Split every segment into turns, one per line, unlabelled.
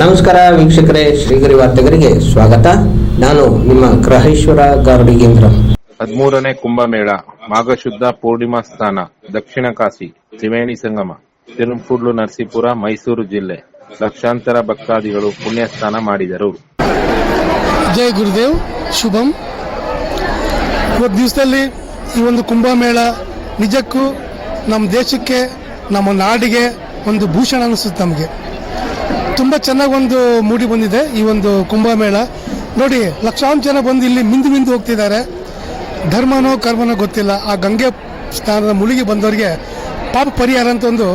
ನಮಸ್ಕಾರ ವೀಕ್ಷಕರೇ ಶ್ರೀಗರಿ ವಾರ್ತೆಗರಿಗೆ ಸ್ವಾಗತ. ನಾನು ನಿಮ್ಮ ಗ್ರಹೇಶ್ವರ ಗಾರ್ಡಿಗೇಂದ್ರ
ಹದಿಮೂರನೇ ಕುಂಭಮೇಳ ಮಾಘಶುದ್ಧ ಪೂರ್ಣಿಮಾ ಸ್ಥಾನ ದಕ್ಷಿಣ ಕಾಶಿ ತ್ರಿವೇಣಿ ಸಂಗಮ ತಿರುಪುರ್ಲು ನರಸೀಪುರ ಮೈಸೂರು ಜಿಲ್ಲೆ. ಲಕ್ಷಾಂತರ ಭಕ್ತಾದಿಗಳು ಪುಣ್ಯ ಸ್ನಾನ ಮಾಡಿದರು.
ಜಯ ಗುರುದೇವ್ ಶುಭಂ. ಇವತ್ತು ದಿವಸದಲ್ಲಿ ಈ ಒಂದು ಕುಂಭಮೇಳ ನಿಜಕ್ಕೂ ನಮ್ಮ ದೇಶಕ್ಕೆ ನಮ್ಮ ನಾಡಿಗೆ ಒಂದು ಭೂಷಣ ಅನಿಸುತ್ತೆ ನಮಗೆ. ತುಂಬ ಚೆನ್ನಾಗಿ ಒಂದು ಮೂಡಿ ಬಂದಿದೆ ಈ ಒಂದು ಕುಂಭಮೇಳ. ನೋಡಿ ಲಕ್ಷಾಂತರ ಜನ ಬಂದು ಇಲ್ಲಿ ಮಿಂದು ಮಿಂದು ಹೋಗ್ತಿದ್ದಾರೆ. ಧರ್ಮನೋ ಕರ್ಮನೋ ಗೊತ್ತಿಲ್ಲ. ಆ ಗಂಗೆ ಸ್ನಾನದ ಮುಳುಗಿ ಬಂದವರಿಗೆ ಪಾಪ ಪರಿಹಾರ ಅಂತ ಒಂದು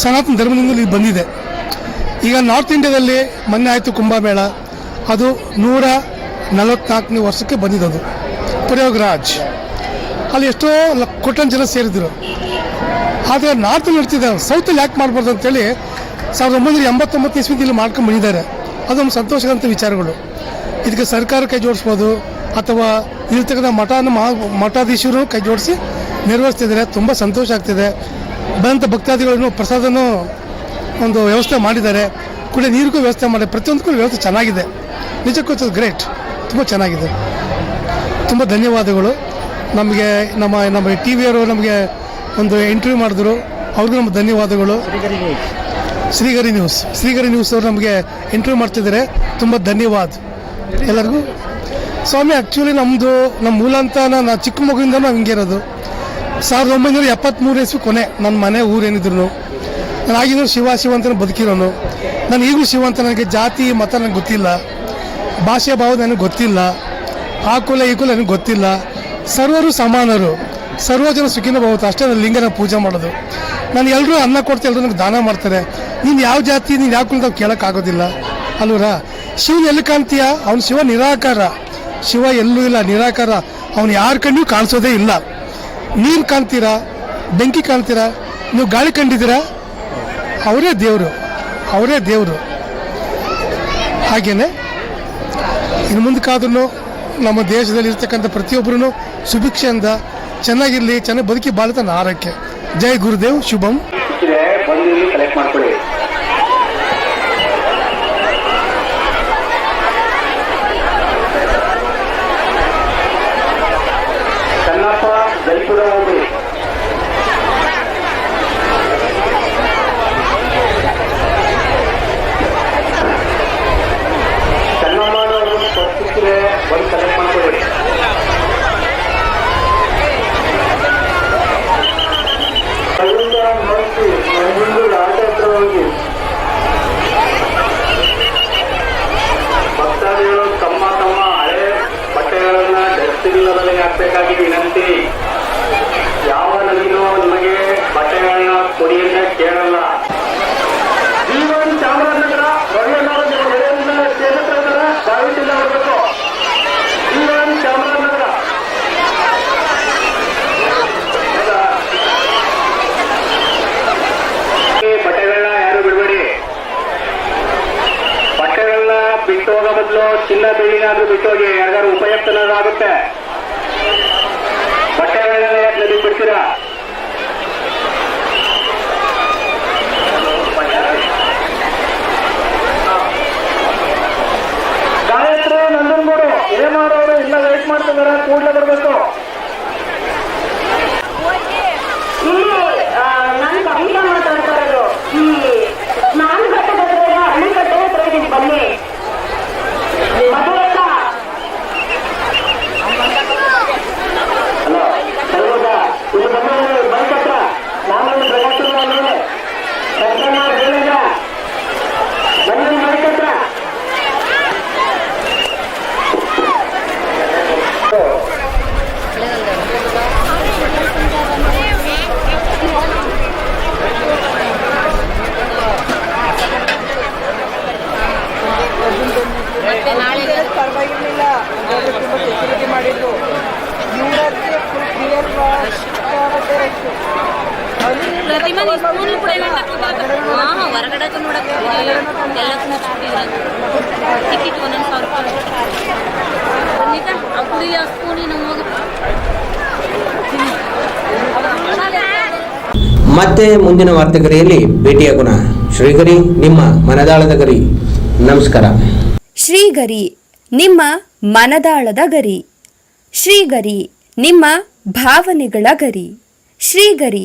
ಸನಾತನ ಧರ್ಮದಿಂದ ಇಲ್ಲಿ ಬಂದಿದೆ. ಈಗ ನಾರ್ತ್ ಇಂಡಿಯಾದಲ್ಲಿ ಮೊನ್ನೆ ಆಯಿತು ಕುಂಭಮೇಳ. ಅದು ನೂರ ನಲವತ್ನಾಲ್ಕನೇ ವರ್ಷಕ್ಕೆ ಬಂದಿದ್ದದು. ಪ್ರಯೋಗರಾಜ್ ಅಲ್ಲಿ ಎಷ್ಟೋ ಕೋಟನ್ ಜನ ಸೇರಿದ್ರು. ಆದರೆ ನಾರ್ತ್ ನಡ್ತಿದ್ದಾರೆ. ಸೌತಲ್ಲಿ ಯಾಕೆ ಮಾಡಬಾರ್ದು ಅಂತೇಳಿ ಸಾವಿರದ ಒಂಬೈನೂರ ಎಂಬತ್ತೊಂಬತ್ತು ಇಸ್ವಿಂದ ಇಲ್ಲಿ ಮಾಡ್ಕೊಂಡು ಬಂದಿದ್ದಾರೆ ಅದೊಂದು ಸಂತೋಷದಂಥ ವಿಚಾರಗಳು. ಇದಕ್ಕೆ ಸರ್ಕಾರ ಕೈ ಜೋಡಿಸ್ಬೋದು, ಅಥವಾ ಇರ್ತಕ್ಕಂಥ ಮಠನ ಮಹಾ ಮಠಾಧೀಶರು ಕೈ ಜೋಡಿಸಿ ನಿರ್ವಹಿಸ್ತಿದ್ದಾರೆ ತುಂಬ ಸಂತೋಷ ಆಗ್ತಿದೆ. ಬಂದಂಥ ಭಕ್ತಾದಿಗಳನ್ನು ಪ್ರಸಾದನೂ ಒಂದು ವ್ಯವಸ್ಥೆ ಮಾಡಿದ್ದಾರೆ. ಕುಡಿಯೋ ನೀರಿಗೂ ವ್ಯವಸ್ಥೆ ಮಾಡಿ ಪ್ರತಿಯೊಂದಕ್ಕೂ ವ್ಯವಸ್ಥೆ ಚೆನ್ನಾಗಿದೆ. ನಿಜಕ್ಕೂ ಗ್ರೇಟ್. ತುಂಬ ಚೆನ್ನಾಗಿದೆ. ತುಂಬ ಧನ್ಯವಾದಗಳು. ನಮಗೆ ನಮ್ಮ ನಮ್ಮ ಟಿ ವಿಯವರು ನಮಗೆ ಒಂದು ಇಂಟರ್ವ್ಯೂ ಮಾಡಿದ್ರು. ಅವ್ರಿಗೂ ನಮ್ಮ ಧನ್ಯವಾದಗಳು. ಶ್ರೀಗರಿ ನ್ಯೂಸ್. ಶ್ರೀಗರಿ ನ್ಯೂಸ್ ಅವರು ನಮಗೆ ಇಂಟರ್ವ್ಯೂ ಮಾಡ್ತಿದ್ದಾರೆ. ತುಂಬ ಧನ್ಯವಾದ ಎಲ್ಲರಿಗೂ. ಸ್ವಾಮಿ ಆ್ಯಕ್ಚುಲಿ ನಮ್ಮದು ನಮ್ಮ ಮೂಲ ಅಂತ ನಾನು ಚಿಕ್ಕ ಮಗುವಿಂದ ನಾವು ಹಿಂಗೆ ಇರೋದು. ಸಾವಿರದ ಒಂಬೈನೂರ ಎಪ್ಪತ್ತ್ಮೂರು ಇಸ್ವಿ ಕೊನೆ ನನ್ನ ಮನೆ ಊರೇನಿದ್ರು ನಾನು ಆಗಿದ್ರು ಶಿವ ಶಿವ ಬದುಕಿರೋನು. ನಾನು ಈಗಲೂ ಶಿವ ಅಂತ ನನಗೆ ಜಾತಿ, ಮತ ನನಗೆ ಗೊತ್ತಿಲ್ಲ. ಭಾಷೆ, ಭಾವ ನನಗೆ ಗೊತ್ತಿಲ್ಲ. ಆ ಕುಲ, ಈ ಕುಲ ನನಗೆ ಗೊತ್ತಿಲ್ಲ. ಸರ್ವರು ಸಮಾನರು. ಸರ್ವ ಜನ ಸುಖಿನ ಭಾವತ್ತು ಅಷ್ಟೇ ನಾನು ಲಿಂಗನ ಪೂಜೆ ಮಾಡೋದು. ನಾನು ಎಲ್ಲರೂ ಅನ್ನ ಕೊಡ್ತಾ ಎಲ್ಲರೂ ನನಗೆ ದಾನ ಮಾಡ್ತಾರೆ. ನೀನು ಯಾವ ಜಾತಿ, ನೀನು ಯಾವ ಕುಲದಾಗ ಕೇಳೋಕ್ಕಾಗೋದಿಲ್ಲ ಅಲ್ವರ ಶಿವನ ಎಲ್ಲಿ ಕಾಣ್ತೀಯ? ಅವನು ಶಿವ ನಿರಾಕಾರ. ಶಿವ ಎಲ್ಲೂ ಇಲ್ಲ, ನಿರಾಕಾರ. ಅವನು ಯಾರ ಕಣ್ಣು ಕಾಣಿಸೋದೇ ಇಲ್ಲ. ನೀರು ಕಾಣ್ತೀರಾ? ಬೆಂಕಿ ಕಾಣ್ತೀರಾ? ನೀವು ಗಾಳಿ ಕಂಡಿದ್ದೀರಾ? ಅವರೇ ದೇವರು. ಅವರೇ ದೇವರು. ಹಾಗೇನೆ, ಇನ್ನು ಮುಂದಕ್ಕಾದ್ರೂ ನಮ್ಮ ದೇಶದಲ್ಲಿ ಇರ್ತಕ್ಕಂಥ ಪ್ರತಿಯೊಬ್ಬರೂ ಸುಭಿಕ್ಷೆಯಿಂದ ಚೆನ್ನಾಗಿರಲಿ, ಚೆನ್ನಾಗಿ ಬದುಕಿ ಬಾಳುತ್ತ ಆರಕ್ಕೆ ಜೈ ಗುರುದೇವ್ ಶುಭಂ.
ಕಲೆಕ್ಟ್ ಮಾಡ್ಕೊಳ್ಳಿ ಕನ್ನಪ್ಪ ದಲಿಪುರ ಹೋಗ್ರಿ ಕನ್ನಮ್ಮನವರು ಸಿಕ್ಕಿದೆ ಬಂದು ಕಲೆಕ್ಟ್ ಮಾಡ್ಕೊಳ್ಳಿ ಅಲ್ಲಿಂದ ನೋಡ್ತಿ ಮುಂದೆ ಆಟ ಹತ್ರ ಹೋಗಿ ಭಕ್ತಾದಿಗಳು ತಮ್ಮ ತಮ್ಮ ಹಳೆ ಬಟ್ಟೆಗಳನ್ನ ಡಸ್ಟ್ಬಿನ್ನಲ್ಲಿ ಹಾಕ್ಬೇಕಾಗಿ ವಿನಂತಿ ಯಾವ ನದಿನೂ ನಿಮಗೆ ಬಟ್ಟೆಗಳನ್ನ ಕೊಡಿ ಅಂತ ಕೇಳಲ್ಲ ಜೀವನ್ ಚಾಮರಾಜನಗರ ರವಿಯನ್ನಾರು ನಿಮ್ಮ ಮನೆಯಿಂದ ಸ್ಟೇಜ್ ಹತ್ರ ಇದ್ದಾರೆ ದಯವಿಟ್ಟಿಲ್ಲ ಬರಬೇಕು ಜೀವನ್ ಚಾಮರಾಜನಗರ ಹೌದಾ? ಈ ಬಟ್ಟೆಗಳನ್ನ ಯಾರು ಬಿಡಬೇಡಿ ಬಟ್ಟೆಗಳನ್ನ ಬಿಟ್ಟು ಹೋಗೋ ಬದಲು ಚಿನ್ನ ಬೆಳ್ಳಿನಾದ್ರೂ ಬಿಟ್ಟು ಹೋಗಿ ಯಾರಿಗಾರು ಉಪಯುಕ್ತನಾಗುತ್ತೆ ಬಟ್ಟೆಗಳನ್ನ ಯಾಕೆ ನದಿ ಬಿಡ್ತೀರಾ ಗಾಯತ್ರಿ ನಂದನ್ಗೂಡು ಏನ್ ಮಾಡೋರು? ಇಲ್ಲ ವೇಟ್ ಮಾಡ್ತಿದಾರ ಕೂಡಲೇ ಬರಬೇಕು.
ಪ್ರತಿಮಾ ಸ್ಕೂಲ್ ಕೂಡ ಹಾ ಹಾ ಹೊರಗಡೆ ನೋಡಕ್ ಎಲ್ಲಕ್ಕೂ ಟಿಕೆಟ್ ಒಂದೊಂದು ಸಾವಿರ ರೂಪಾಯಿ ಅಪ್ಪಡಿ ಆ ಸ್ಕೂಲಿ ನಮ್ಮ
ಮತ್ತೆ ಮುಂದಿನ ವಾರ್ತೆಗರಿಯಲ್ಲಿ ಭೇಟಿಯಾಗೋಣ ಶ್ರೀಗರಿ ನಿಮ್ಮ ಮನದಾಳದ ಗರಿ. ನಮಸ್ಕಾರ.
ಶ್ರೀಗರಿ ನಿಮ್ಮ ಮನದಾಳದ ಗರಿ. ಶ್ರೀಗರಿ ನಿಮ್ಮ ಭಾವನೆಗಳ ಗರಿ. ಶ್ರೀಗರಿ